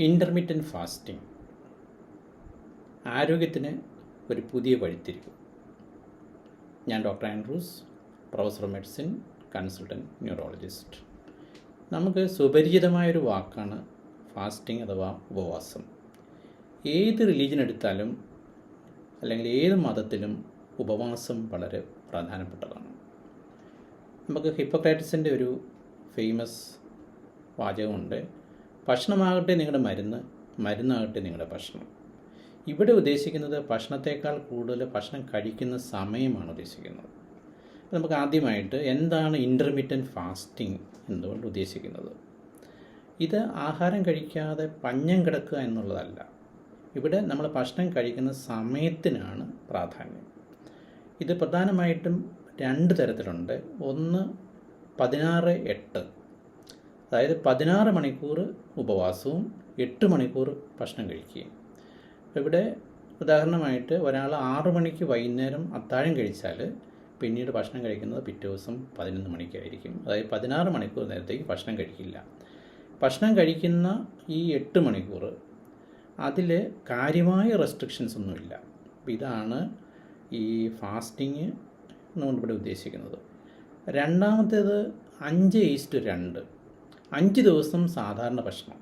ഇന്റർമീഡിയന്റ് fasting ആരോഗ്യത്തിന് ഒരു പുതിയ വഴിത്തിരിവ്. ഞാൻ doctor Andrews professor medicine consultant neurologist നമുക്ക് സുപരിചിതമായൊരു വാക്കാണ് ഫാസ്റ്റിംഗ് അഥവാ ഉപവാസം. ഏത് റിലീജിയൻ എടുത്താലും അല്ലെങ്കിൽ ഏത് മതത്തിലും ഉപവാസം വളരെ പ്രധാനപ്പെട്ടതാണ്. നമുക്ക് ഹിപ്പോക്രാറ്റിസിന്റെ ഒരു ഫേമസ് വാചകമുണ്ട്. ഭക്ഷണമാകട്ടെ നിങ്ങളുടെ മരുന്ന് മരുന്നാകട്ടെ നിങ്ങളുടെ ഭക്ഷണം. ഇവിടെ ഉദ്ദേശിക്കുന്നത് ഭക്ഷണത്തേക്കാൾ കൂടുതൽ ഭക്ഷണം കഴിക്കുന്ന സമയമാണ് ഉദ്ദേശിക്കുന്നത്. നമുക്ക് ആദ്യമായിട്ട് എന്താണ് ഇന്റർമീഡിയന്റ് ഫാസ്റ്റിംഗ് എന്നുകൊണ്ട് ഉദ്ദേശിക്കുന്നത്? ഇത് ആഹാരം കഴിക്കാതെ പഞ്ഞം കിടക്കുക എന്നുള്ളതല്ല. ഇവിടെ നമ്മൾ ഭക്ഷണം കഴിക്കുന്ന സമയത്തിനാണ് പ്രാധാന്യം. ഇത് പ്രധാനമായിട്ടും രണ്ട് തരത്തിലുണ്ട്. ഒന്ന് പതിനാറ് എട്ട്. അതായത് പതിനാറ് മണിക്കൂർ ഉപവാസവും എട്ട് മണിക്കൂർ ഭക്ഷണം കഴിക്കുകയും. ഇവിടെ ഉദാഹരണമായിട്ട് ഒരാൾ ആറ് മണിക്ക് വൈകുന്നേരം അത്താഴം കഴിച്ചാൽ പിന്നീട് ഭക്ഷണം കഴിക്കുന്നത് പിറ്റേ ദിവസം പതിനൊന്ന് മണിക്കായിരിക്കും. അതായത് പതിനാറ് മണിക്കൂർ നേരത്തേക്ക് ഭക്ഷണം കഴിക്കില്ല. ഭക്ഷണം കഴിക്കുന്ന ഈ എട്ട് മണിക്കൂർ അതിൽ കാര്യമായ റെസ്ട്രിക്ഷൻസ് ഒന്നുമില്ല ഇതാണ് ഈ ഫാസ്റ്റിങ് എന്നുകൊണ്ട് ഇവിടെ ഉദ്ദേശിക്കുന്നത്. രണ്ടാമത്തേത് അഞ്ച് ഈസ്റ്റ് രണ്ട്. അഞ്ച് ദിവസം സാധാരണ ഭക്ഷണം.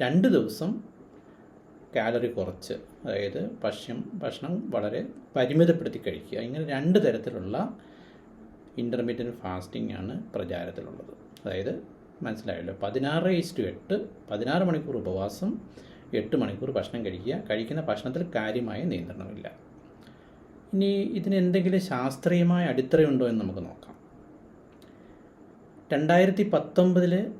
രണ്ട് ദിവസം കാലറി കുറച്ച്. അതായത് ഭക്ഷ്യം ഭക്ഷണം വളരെ പരിമിതപ്പെടുത്തി കഴിക്കുക. ഇങ്ങനെ രണ്ട് തരത്തിലുള്ള ഇന്റർമീഡിയറ്റ് ഫാസ്റ്റിംഗ് ആണ് പ്രചാരത്തിലുള്ളത്. അതായത് മനസ്സിലായല്ലോ പതിനാറ് ഈസ്റ്റു എട്ട് പതിനാറ് മണിക്കൂർ ഉപവാസം എട്ട് മണിക്കൂർ ഭക്ഷണം കഴിക്കുക. കഴിക്കുന്ന ഭക്ഷണത്തിൽ കാര്യമായ നിയന്ത്രണമില്ല. ഇനി ഇതിന് എന്തെങ്കിലും ശാസ്ത്രീയമായ അടിത്തറയുണ്ടോ എന്ന് നമുക്ക് നോക്കാം. രണ്ടായിരത്തി പത്തൊമ്പതിൽ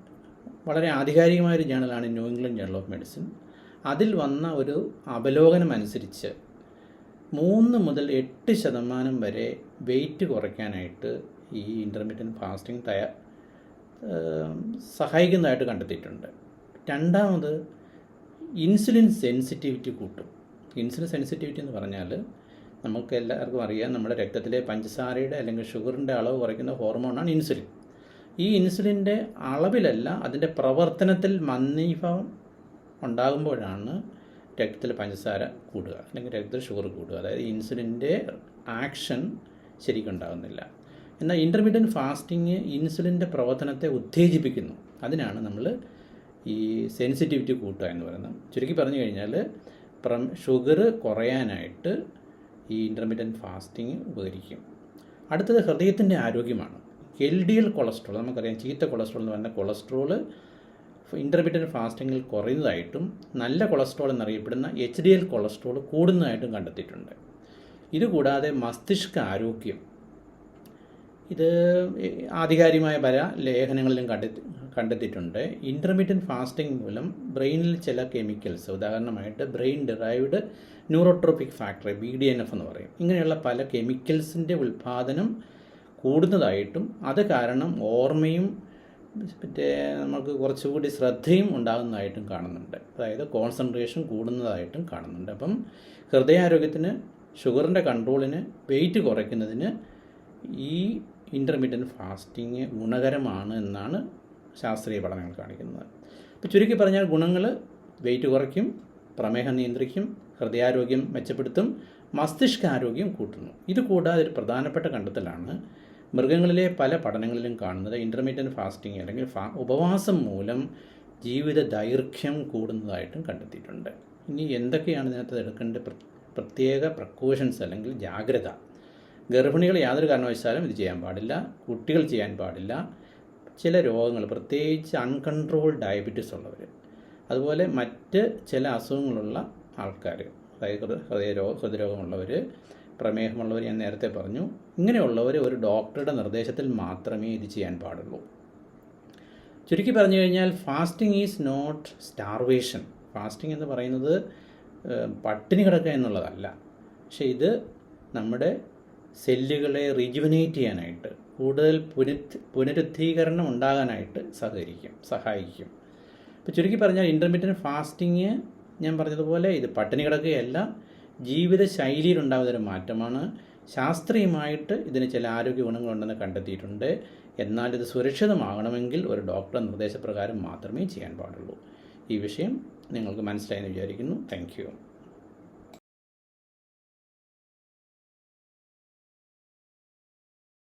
വളരെ ആധികാരികമായ ഒരു ജേണലാണ് New England journal of medicine. അതിൽ വന്ന ഒരു അവലോകനം അനുസരിച്ച് മൂന്ന് മുതൽ എട്ട് ശതമാനം വരെ വെയിറ്റ് കുറയ്ക്കാനായിട്ട് ഈ ഇന്റർമീഡിയറ്റ് ഫാസ്റ്റിംഗ് തയ്യാ സഹായിക്കുന്നതായിട്ട് കണ്ടെത്തിയിട്ടുണ്ട്. രണ്ടാമത് ഇൻസുലിൻ സെൻസിറ്റിവിറ്റി കൂട്ടും. ഇൻസുലിൻ സെൻസിറ്റിവിറ്റി എന്ന് പറഞ്ഞാൽ നമുക്ക് എല്ലാവർക്കും അറിയാം നമ്മുടെ രക്തത്തിലെ പഞ്ചസാരയുടെ അല്ലെങ്കിൽ ഷുഗറിന്റെ അളവ് കുറയ്ക്കുന്ന ഹോർമോണാണ് ഇൻസുലിൻ ഈ ഇൻസുലിന്റെ അളവിലല്ല അതിന്റെ പ്രവർത്തനത്തിൽ മന്ദീഭാവം ഉണ്ടാകുമ്പോഴാണ് രക്തത്തിൽ പഞ്ചസാര കൂടുക അല്ലെങ്കിൽ രക്തത്തിൽ ഷുഗർ കൂടുക. അതായത് ഇൻസുലിന്റെ ആക്ഷൻ ശരിക്കുണ്ടാകുന്നില്ല. എന്നാൽ ഇന്റർമീഡിയറ്റ് ഫാസ്റ്റിങ് ഇൻസുലിന്റെ പ്രവർത്തനത്തെ ഉത്തേജിപ്പിക്കുന്നു. അതിനാണ് നമ്മൾ ഈ സെൻസിറ്റിവിറ്റി കൂട്ടുക എന്ന് പറയുന്നത്. ചുരുക്കി പറഞ്ഞു കഴിഞ്ഞാൽ പ്രം ഷുഗർ കുറയാനായിട്ട് ഈ ഇന്റർമീഡിയറ്റ് ഫാസ്റ്റിംഗ് ഉപകരിക്കും. അടുത്തത് ഹൃദയത്തിന്റെ ആരോഗ്യമാണ്. എൽ ഡി എൽ കൊളസ്ട്രോൾ നമുക്കറിയാം ചീത്ത കൊളസ്ട്രോൾ എന്ന് പറഞ്ഞാൽ കൊളസ്ട്രോൾ ഇന്റർമീഡിയറ്റ് ഫാസ്റ്റിങ്ങിൽ കുറയുന്നതായിട്ടും നല്ല കൊളസ്ട്രോൾ എന്നറിയപ്പെടുന്ന എച്ച് ഡി എൽ കൊളസ്ട്രോൾ കൂടുന്നതായിട്ടും കണ്ടെത്തിയിട്ടുണ്ട്. ഇതുകൂടാതെ മസ്തിഷ്ക ആരോഗ്യം. ഇത് ആധികാരികമായ പല ലേഖനങ്ങളിലും കണ്ടെത്തി കണ്ടെത്തിയിട്ടുണ്ട്. ഇന്റർമീഡിയറ്റ് ഫാസ്റ്റിംഗ് മൂലം ബ്രെയിനിൽ ചില കെമിക്കൽസ് ഉദാഹരണമായിട്ട് brain derived neurotrophic factory B D N F എന്ന് പറയും. ഇങ്ങനെയുള്ള പല കെമിക്കൽസിന്റെ ഉൽപ്പാദനം കൂടുന്നതായിട്ടും അത് കാരണം ഓർമ്മയും മറ്റേ നമുക്ക് കുറച്ചുകൂടി ശ്രദ്ധയും ഉണ്ടാകുന്നതായിട്ടും കാണുന്നുണ്ട്. അതായത് കോൺസെൻട്രേഷൻ കൂടുന്നതായിട്ടും കാണുന്നുണ്ട്. അപ്പം ഹൃദയാരോഗ്യത്തിന് ഷുഗറിന്റെ കൺട്രോളിന് വെയിറ്റ് കുറയ്ക്കുന്നതിന് ഈ ഇന്റർമീഡിയറ്റ് ഫാസ്റ്റിങ് ഗുണകരമാണ് എന്നാണ് ശാസ്ത്രീയ പഠനങ്ങൾ കാണിക്കുന്നത്. അപ്പോൾ ചുരുക്കി പറഞ്ഞാൽ ഗുണങ്ങൾ വെയിറ്റ് കുറയ്ക്കും പ്രമേഹം നിയന്ത്രിക്കും ഹൃദയാരോഗ്യം മെച്ചപ്പെടുത്തും മസ്തിഷ്കാരോഗ്യം കൂട്ടുന്നു. ഇത് കൂടാതെ ഒരു പ്രധാനപ്പെട്ട കണ്ടെത്തലാണ് മൃഗങ്ങളിലെ പല പഠനങ്ങളിലും കാണുന്നത് ഇന്റർമീഡിയറ്റ് ഫാസ്റ്റിംഗ് അല്ലെങ്കിൽ ഫാ ഉപവാസം മൂലം ജീവിത ദൈർഘ്യം കൂടുന്നതായിട്ടും കണ്ടെത്തിയിട്ടുണ്ട്. ഇനി എന്തൊക്കെയാണ് ഇതിനകത്ത് എടുക്കേണ്ട പ്രത്യേക പ്രക്കോഷൻസ് അല്ലെങ്കിൽ ജാഗ്രത? ഗർഭിണികൾ യാതൊരു കാരണവശാലും ഇത് ചെയ്യാൻ പാടില്ല. കുട്ടികൾ ചെയ്യാൻ പാടില്ല. ചില രോഗങ്ങൾ പ്രത്യേകിച്ച് അൺകൺട്രോൾ ഡയബറ്റീസ് ഉള്ളവർ അതുപോലെ മറ്റ് ചില അസുഖങ്ങളുള്ള ആൾക്കാർ അതായത് ഹൃദയ ഹൃദയരോഗമുള്ളവർ പ്രമേഹമുള്ളവർ ഞാൻ നേരത്തെ പറഞ്ഞു. ഇങ്ങനെയുള്ളവർ ഒരു ഡോക്ടറുടെ നിർദ്ദേശത്തിൽ മാത്രമേ ഇത് ചെയ്യാൻ പാടുള്ളൂ. ചുരുക്കി പറഞ്ഞു കഴിഞ്ഞാൽ fasting is not starvation. Fasting എന്ന് പറയുന്നത് പട്ടിണി കിടക്കുക എന്നുള്ളതല്ല. പക്ഷേ ഇത് നമ്മുടെ സെല്ലുകളെ റിജുവനേറ്റ് ചെയ്യാനായിട്ട് കൂടുതൽ പുനരുദ്ധ പുനരുദ്ധീകരണം ഉണ്ടാകാനായിട്ട് സഹകരിക്കും സഹായിക്കും. ഇപ്പോൾ ചുരുക്കി പറഞ്ഞാൽ ഇന്റർമീഡിയറ്റ് ഫാസ്റ്റിങ് ഞാൻ പറഞ്ഞതുപോലെ ഇത് പട്ടിണി കിടക്കുകയല്ല ജീവിതശൈലിയിലുണ്ടാകുന്ന ഒരു മാറ്റമാണ്. ശാസ്ത്രീയമായിട്ട് ഇതിന് ചില ആരോഗ്യ ഗുണങ്ങളുണ്ടെന്ന് കണ്ടെത്തിയിട്ടുണ്ട്. എന്നാൽ ഇത് സുരക്ഷിതമാകണമെങ്കിൽ ഒരു ഡോക്ടറുടെ നിർദ്ദേശപ്രകാരം മാത്രമേ ചെയ്യാൻ പാടുള്ളൂ. ഈ വിഷയം നിങ്ങൾക്ക് മനസ്സിലായെന്ന് വിചാരിക്കുന്നു. താങ്ക്